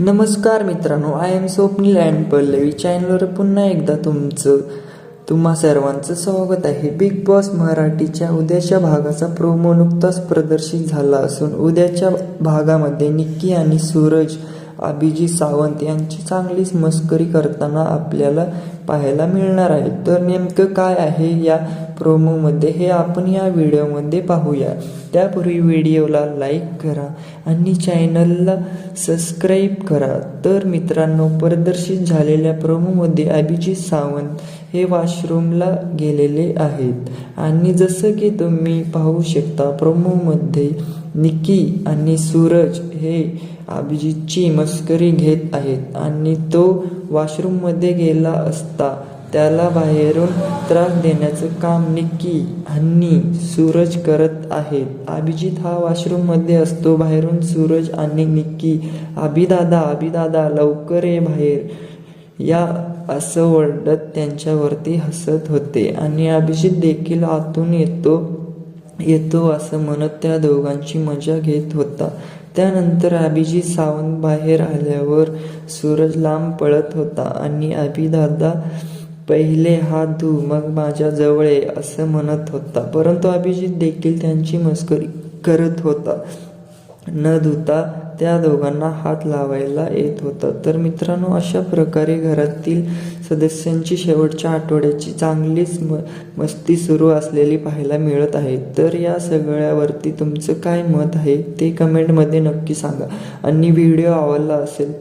नमस्कार मित्रांनो I am Swapnil and Pallavi चॅनलवर पुन्हा एकदा तुमचं तुम्हा सर्वांचं स्वागत आहे. बिग बॉस मराठीच्या उद्याच्या भागाचा प्रोमो नुकताच प्रदर्शित झाला असून उद्याच्या भागामध्ये निक्की आणि सूरज अभिजित सावंत यांची चांगलीच मस्करी करताना आपल्याला पाहायला मिळणार आहे. तर नेमकं काय आहे या प्रोमोमध्ये हे आपण या व्हिडिओमध्ये पाहूया. त्यापूर्वी व्हिडिओला लाईक करा आणि चॅनलला सबस्क्राईब करा. तर मित्रांनो प्रदर्शित झालेल्या प्रोमोमध्ये अभिजित सावंत हे वॉशरूमला गेलेले आहेत. आणि जसं की तुम्ही पाहू शकता प्रोमोमध्ये निकी आणि सूरज हे अभिजितची मस्करी घेत आहेत आणि तो वॉशरूममध्ये गेला असता त्याला बाहेरून त्रास देण्याचं काम निक्की हन्नी सूरज करत आहेत. अभिजित हा वॉशरूममध्ये असतो. बाहेरून सूरज आणि निक्की अभिदादा अभिदादा लवकर ये बाहेर. या असं ओरडत त्यांच्यावरती हसत होते आणि अभिजित देखील आतून येतो. येतो असं म्हणत त्या दोघांची मजा घेत होता. त्यानंतर अभिजित सावंत बाहेर आल्यावर सूरज लांब पळत होता आणि अभिदादा पहिले हात धू मग माझ्या जवळ ये असं म्हणत होता. परंतु अभिजित देखील त्यांची मस्करी करत होता. न धुता त्या दोघांना हात लावायला येत होता. तर मित्रांनो अशा प्रकारे घरातील सदस्यांची शेवटच्या आठवड्याची चांगलीच म मस्ती सुरू असलेली पाहायला मिळत आहे. तर या सगळ्यावरती तुमचं काय मत आहे ते कमेंटमध्ये नक्की सांगा. आणि व्हिडिओ आवडला असेल तर